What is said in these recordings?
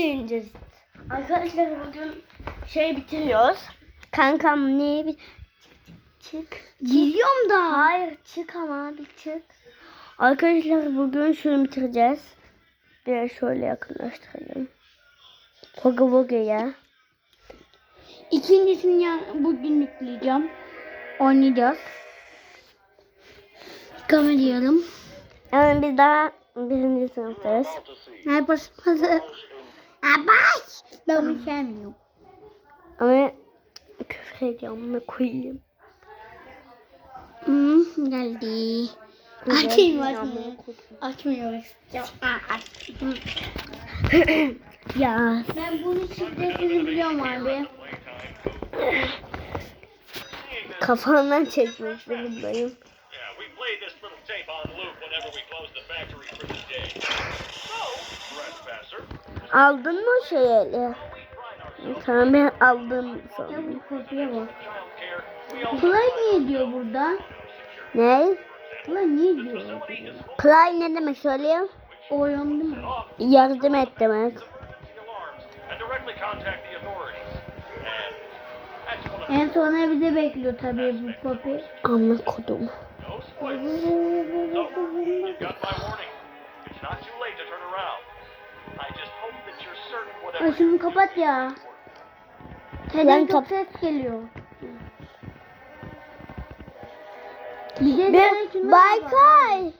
ineceğiz. Arkadaşlar bugün şey bitiriyoruz. Kankam neyi bit... Çık. Giriyorum da. Hayır çık ama bir çık. Arkadaşlar bugün şunu bitireceğiz. Biraz şöyle yakınlaştırayım. Hoga Woga'ya. İkincisini ya, bugün yükleyeceğim. Oynayacağız. Kamerayalım. Yani biz daha birinci sınıftayız. Ne Abay! Ben bunu sevmiyorum. Ama küfür ediyorum ne koyayım. Hmm, geldi. Açayım mı açmıyor. Aa, açtım. Ya Ben bunun şiddetini biliyorum abi. kafandan çekmek zorundayım. Yeah, we play this little tape on loop whenever we close the factory for the day. Aldın mı o şeyi? Tamam ben aldım Ya sanırım. bu kopya bak. Play niye diyor burada? Ne? Play niye diyor? Play ne demek söyleyeyim? Oyandı mı? Yardım et demek. En sona bize bekliyor tabii bu kopya. Amına kodum. no spoilers. So, you've got my warning. It's not too late to turn around. Ay şunu kapat ya. Ben Neden çok ses geliyor? Bir de Bir. Baykay.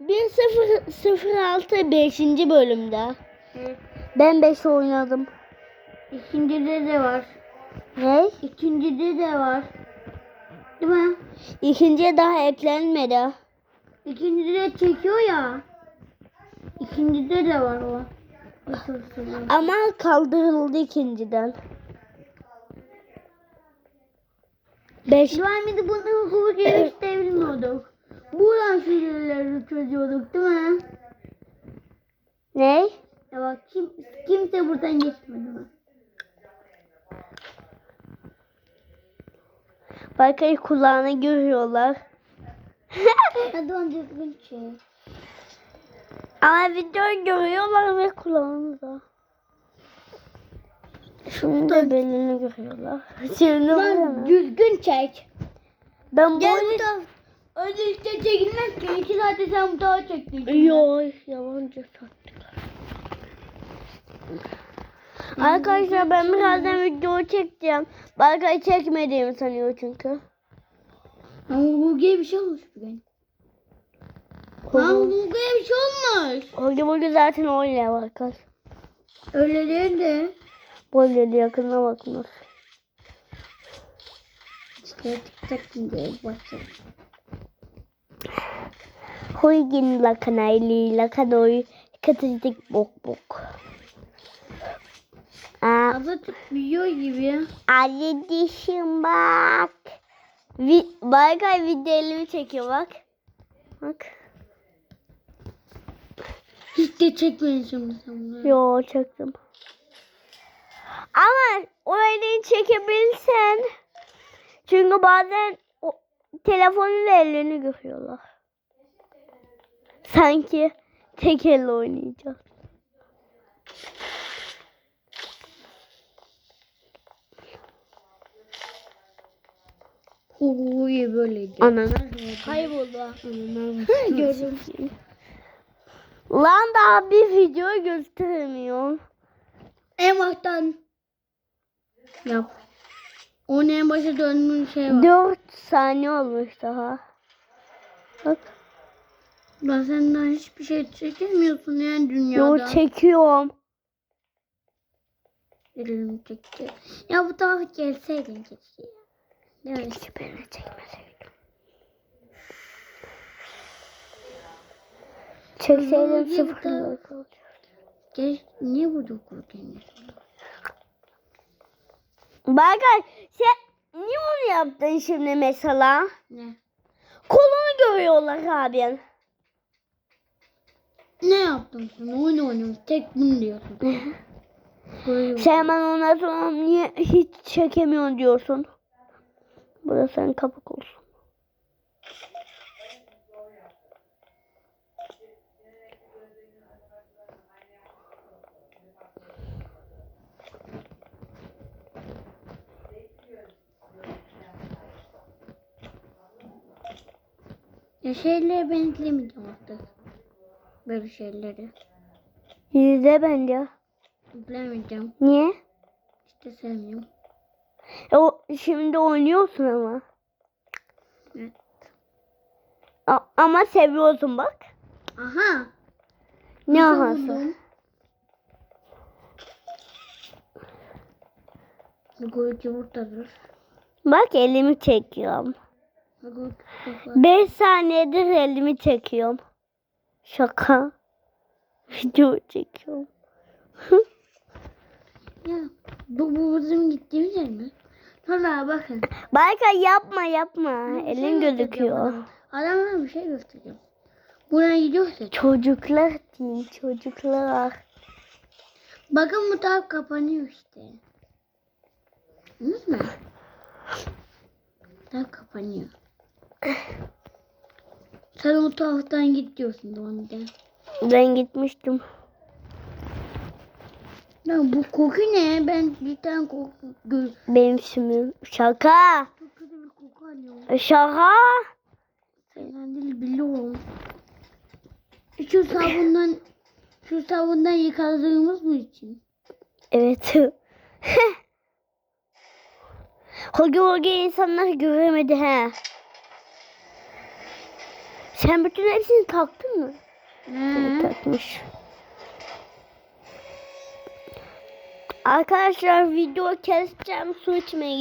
1006 5. bölümde. Evet. Ben 5 oynadım. İkincide de var. Ne? İkincide de var. Değil mi? İkinciye daha eklenmedi. İkincide çekiyor ya. İkincide de var o. Ama kaldırıldı ikinciden. 5 Ben bir de bunu hukuk gelişte bilmiyorduk. Buradan şeyleri çözüyorduk değil mi? ne? Ya bak kim, kimse buradan geçmedi mi? Baykay'ı kulağını görüyorlar. Hadi on düzgün şey. Ama videoyu görüyorlar ve kulağını Şunu da belini görüyorlar. Şimdi Lan düzgün çek. Ben bu taraf. Öyle işte çekilmez ki. İki saatte sen bu tarafa çektin. Yok yalancı sattılar. Arkadaşlar ben birazdan video çekeceğim. Baykay çekmediğimi sanıyor çünkü. Ama bu gibi bir şey olmuş bugün. Lan gibi bir şey olmuş. Hoca bugün zaten öyle bakar. Öyle değil de. Böyle yakına bakmaz. İşte tık diye başladı. Huygin lakanayli lakanoy katıcık bok bok. Azıcık büyüyor gibi. Ali dişim bak. Vi Baykay video elimi çekiyor bak. Bak. Hiç de sen bunu. Yo çektim. Ama o elini çekebilsen. Çünkü bazen o, telefonla ellerini görüyorlar. Sanki tek elle oynayacağız. Uy böyleydi. Ananı. Kayboldu. Ananı. Gördüm. Lan daha bir video gösteremiyor. En baştan yap. Onun en başa dönmün şey var. 4 saniye olmuş daha. Bak. Ben senden hiçbir şey çekemiyorsun yani dünyada. Yo çekiyorum. Elimi çekti. Ya bu tarafa gelseydin keşke. Evet. Keşke beni çekmeseydim. Çekseydim sıfır. Geç, niye burada kurdun? Berkay sen niye onu yaptın şimdi mesela? Ne? Kolunu görüyorlar abin. Ne yaptın sen? Oyun oynuyorsun. Tek bunu diyorsun. Sen hemen ondan sonra niye hiç çekemiyorsun diyorsun. Burası senin kapak olsun. Ya şeyleri ben izlemeyeceğim artık. Böyle şeyleri. Yüzde bence. İzlemeyeceğim. Niye? İşte sevmiyorum. E, o, şimdi oynuyorsun ama. Evet. A- ama seviyorsun bak. Aha. Ne Nasıl ahası? buldun? Goyut yumurtadır. Bak elimi çekiyorum. Goyut yumurta. 5 saniyedir elimi çekiyorum. Şaka. Video çekiyorum. Ya bu, bizim gittiğimiz yer mi? Valla bakın. Barka yapma yapma. Bir şey Elin göstereceğim gözüküyor. Adamlara bir şey göstereceğim. Buraya gidiyorsa. Çocuklar değil çocuklar. Bakın bu taraf kapanıyor işte. Anladın mı? Taraf kapanıyor. Sen o taraftan git diyorsun Doğan'da. Ben gitmiştim. Ya bu koku ne? Ben bir tane koku gö- Benim sümüm. Şaka. Çok kötü bir koku alıyorum. Şaka. Senden değil biliyorum. Şu sabundan şu sabundan yıkadığımız mı için? Evet. Hoca hoca insanlar göremedi he. Sen bütün hepsini taktın mı? He. Takmış. Arkadaşlar video keseceğim su içmeye